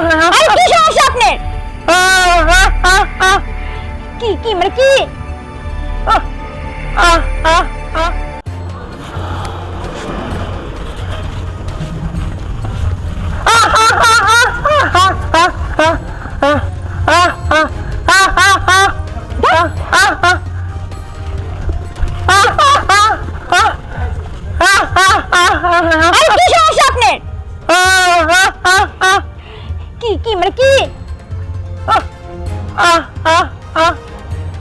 আরে কি সমস্যা আপনার কি কি মানে কি আরে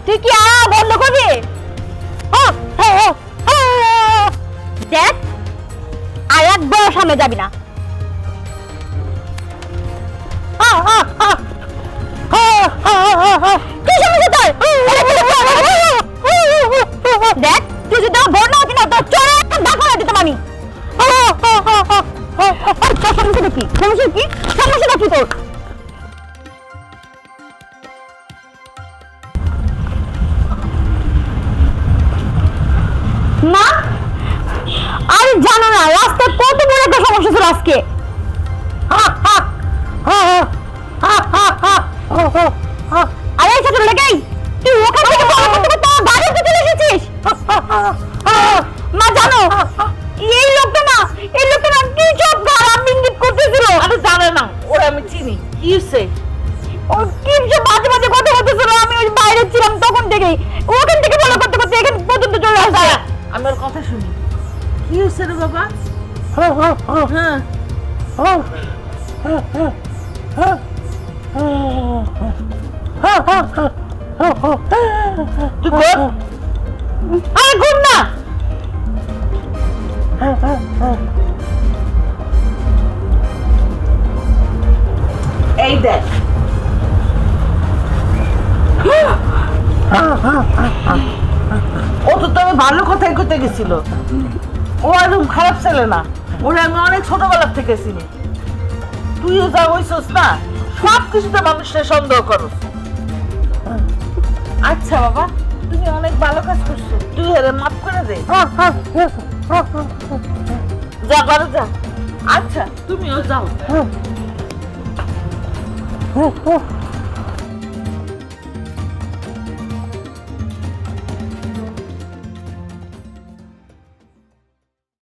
তুই কি আ বন্ধ করবি। দেখ আর একবার সামনে যাবি না আ, আ, আ। আ, আ, আ, আজকে আরে ছোট লেগেই তুই ওখান থেকে বড় করতে করতে আমার বাড়িতে চলে এসেছিস মা জানো এই লোকটা না এই লোকটা না কি সব খারাপ ইঙ্গিত করতেছিল আরে জানে না ওরা আমি চিনি কি ও কি সব বাজে বাজে কথা বলতেছিল আমি ওই বাইরে ছিলাম তখন থেকেই ওখান থেকে বড় করতে করতে এখান পর্যন্ত চলে আমি ওর কথা শুনি কি বাবা হ্যাঁ আরে ঘুম না। এই দেখ। ও তো তবে ভালো কথাই করতে গেছিল। ও একদম খারাপ ছেলে না। ওরা আমি অনেক ছোটবেলার থেকে চিনি। তুইও যা হইছস না সব কিছুতে মানুষের সন্দেহ করস। আচ্ছা বাবা তুমি অনেক ভালো কাজ করছ। তুই হেরে মাফ করে দে। যা ঘরে যা। আচ্ছা তুমিও যাও।